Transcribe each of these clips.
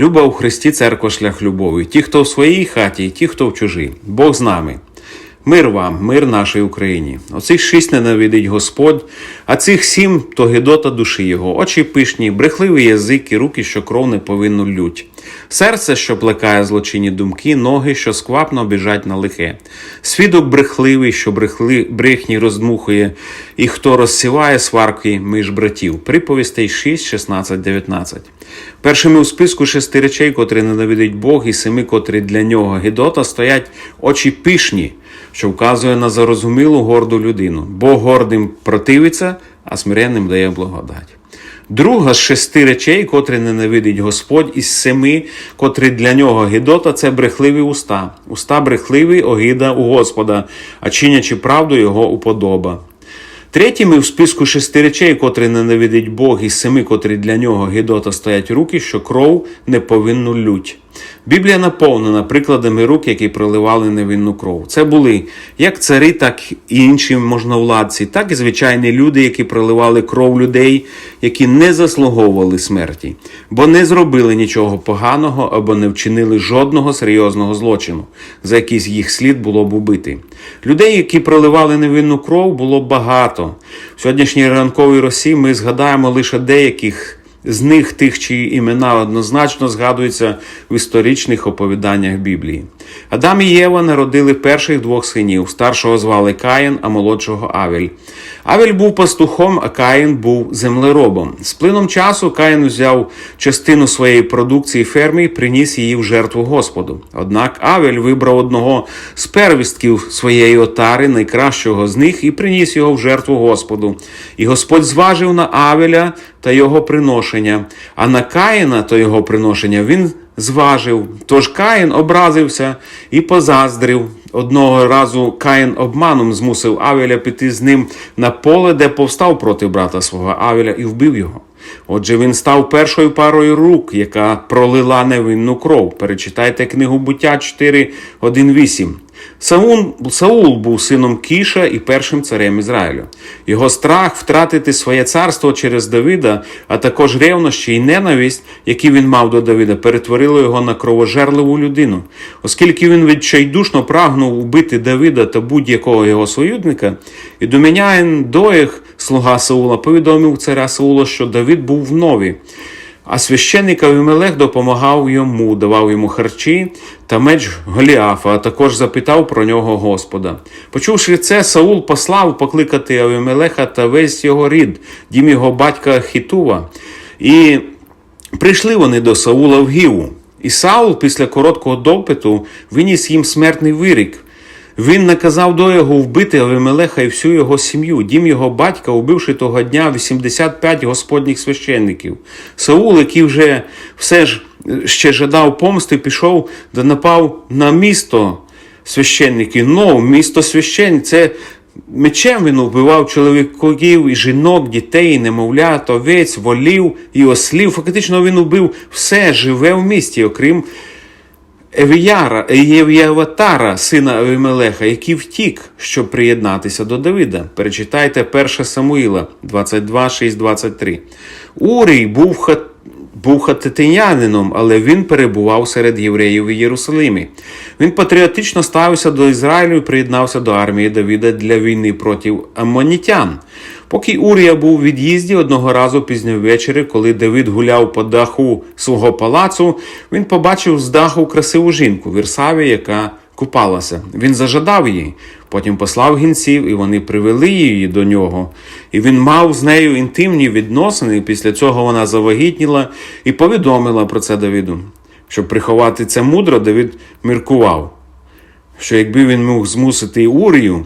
Люба у Христі церква шлях любові. Ті, хто в своїй хаті, і ті, хто в чужій. Бог з нами. Мир вам, мир нашій Україні. Оцих шість ненавидить Господь, а цих сім то гидота душі його, очі пишні, брехливий язик і руки, що кров не повинну лють. Серце, що плекає злочинні думки, ноги, що сквапно біжать на лихе. Свідок брехливий, що брехли, брехні роздмухує, і хто розсіває сварки між братів. Приповістей 6, 16, 19. Першими у списку шести речей, котрі ненавидить Бог, і семи, котрі для нього гидота, стоять очі пишні, що вказує на зарозумілу горду людину. Бог гордим противиться, а смиренним дає благодать. Друга з шести речей, котрі ненавидить Господь, із семи, котрі для нього гидота, це брехливі уста. Уста брехливі, огида у Господа, а чинячи правду його уподоба. Третіми в списку шести речей, котрі ненавидить Бог, і семи, котрі для нього гидота стоять руки, що кров не повинну лють. Біблія наповнена прикладами рук, які проливали невинну кров. Це були як цари, так і інші можновладці, так і звичайні люди, які проливали кров людей, які не заслуговували смерті, бо не зробили нічого поганого або не вчинили жодного серйозного злочину, за якийсь їх слід було б убити. Людей, які проливали невинну кров, було багато. В сьогоднішній ранковій Росії ми згадаємо лише деяких. З них тих, чиї імена однозначно згадуються в історичних оповіданнях Біблії. Адам і Єва народили перших двох синів. Старшого звали Каїн, а молодшого Авель. Авель був пастухом, а Каїн був землеробом. З плином часу Каїн взяв частину своєї продукції ферми і приніс її в жертву Господу. Однак Авель вибрав одного з первістків своєї отари, найкращого з них, і приніс його в жертву Господу. І Господь зважив на Авеля та його приношення, а на Каїна та його приношення він зважив. Тож Каїн образився і позаздрив. Одного разу Каїн обманом змусив Авеля піти з ним на поле, де повстав проти брата свого Авеля і вбив його. Отже, він став першою парою рук, яка пролила невинну кров. Перечитайте книгу буття 4, 1, 8. Саул, Саул був сином Кіша і першим царем Ізраїлю. Його страх втратити своє царство через Давида, а також ревнощі і ненависть, які він мав до Давида, перетворило його на кровожерливу людину. Оскільки він відчайдушно прагнув убити Давида та будь-якого його союзника, і доміняєн Доєх, слуга Саула, повідомив царя Саула, що Давид був в нові. А священник Авімелех допомагав йому, давав йому харчі та меч Голіафа, а також запитав про нього Господа. Почувши це, Саул послав покликати Авімелеха та весь його рід, дім його батька Хітува. І прийшли вони до Саула в Гіву. І Саул після короткого допиту виніс їм смертний вирік. Він наказав до його вбити Авимелеха і всю його сім'ю, дім його батька, убивши того дня 85 господніх священників. Саул, який вже все ж ще жадав помсти, пішов да напав на місто священників. Ну, місто священників, це мечем він вбивав чоловіків і жінок, дітей, немовлят, овець, волів і ослів. Фактично він убив все живе в місті, окрім Єв'яватара, сина Авімелеха, який втік, щоб приєднатися до Давида. Перечитайте 1 Самуїла 22, 6, 23. Урій був хат. Був хатитинянином, але він перебував серед євреїв в Єрусалимі. Він патріотично ставився до Ізраїлю і приєднався до армії Давіда для війни проти аммонітян. Поки Урія був у від'їзді одного разу пізно ввечері, коли Давид гуляв по даху свого палацу, він побачив з даху красиву жінку Вірсаві, яка купалася. Він зажадав її, потім послав гінців, і вони привели її до нього. І він мав з нею інтимні відносини. Після цього вона завагітніла і повідомила про це Давиду. Щоб приховати це мудро, Давид міркував, що якби він міг змусити Урію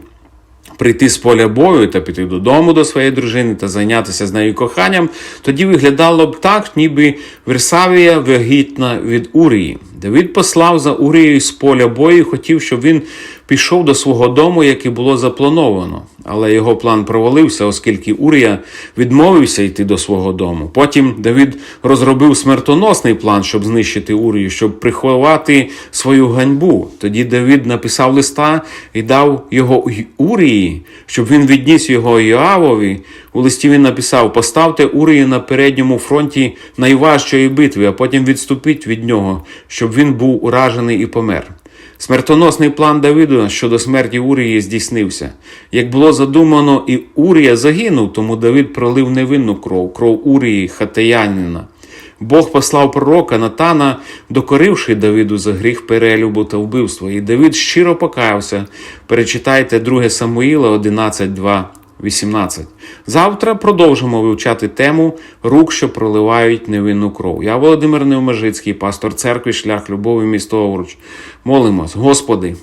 прийти з поля бою та піти додому до своєї дружини та зайнятися з нею коханням, тоді виглядало б так, ніби Версавія вагітна від Урії. Давид послав за Урією з поля бою і хотів, щоб він пішов до свого дому, як і було заплановано. Але його план провалився, оскільки Урія відмовився йти до свого дому. Потім Давид розробив смертоносний план, щоб знищити Урію, щоб приховати свою ганьбу. Тоді Давид написав листа і дав його Урії, щоб він відніс його Йоавові. У листі він написав: Поставте Урію на передньому фронті найважчої битви, а потім відступіть від нього, щоб він був уражений і помер. Смертоносний план Давиду щодо смерті Урії здійснився. Як було задумано, і Урія загинув, тому Давид пролив невинну кров, кров Урії, хатеянина. Бог послав пророка Натана, докоривши Давиду за гріх перелюбу та вбивства. І Давид щиро покаявся. Перечитайте 2 Самуїла 11, 2, 18. Завтра продовжимо вивчати тему рук, що проливають невинну кров. Я Володимир Невмежицький, пастор церкви, шлях любові, місто Овруч. Молимось, Господи,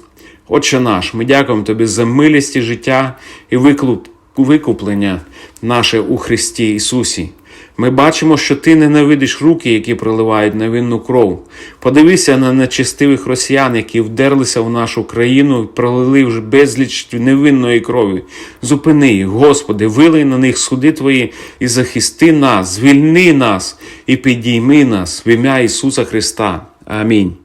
Отче наш, ми дякуємо Тобі за милість і життя і виклуп, викуплення наше у Христі Ісусі. Ми бачимо, що ти ненавидиш руки, які проливають невинну кров. Подивися на нечестивих росіян, які вдерлися в нашу країну і пролили вже безліч невинної крові. Зупини Господи, вилий на них суди Твої і захисти нас, звільни нас і підійми нас в ім'я Ісуса Христа. Амінь.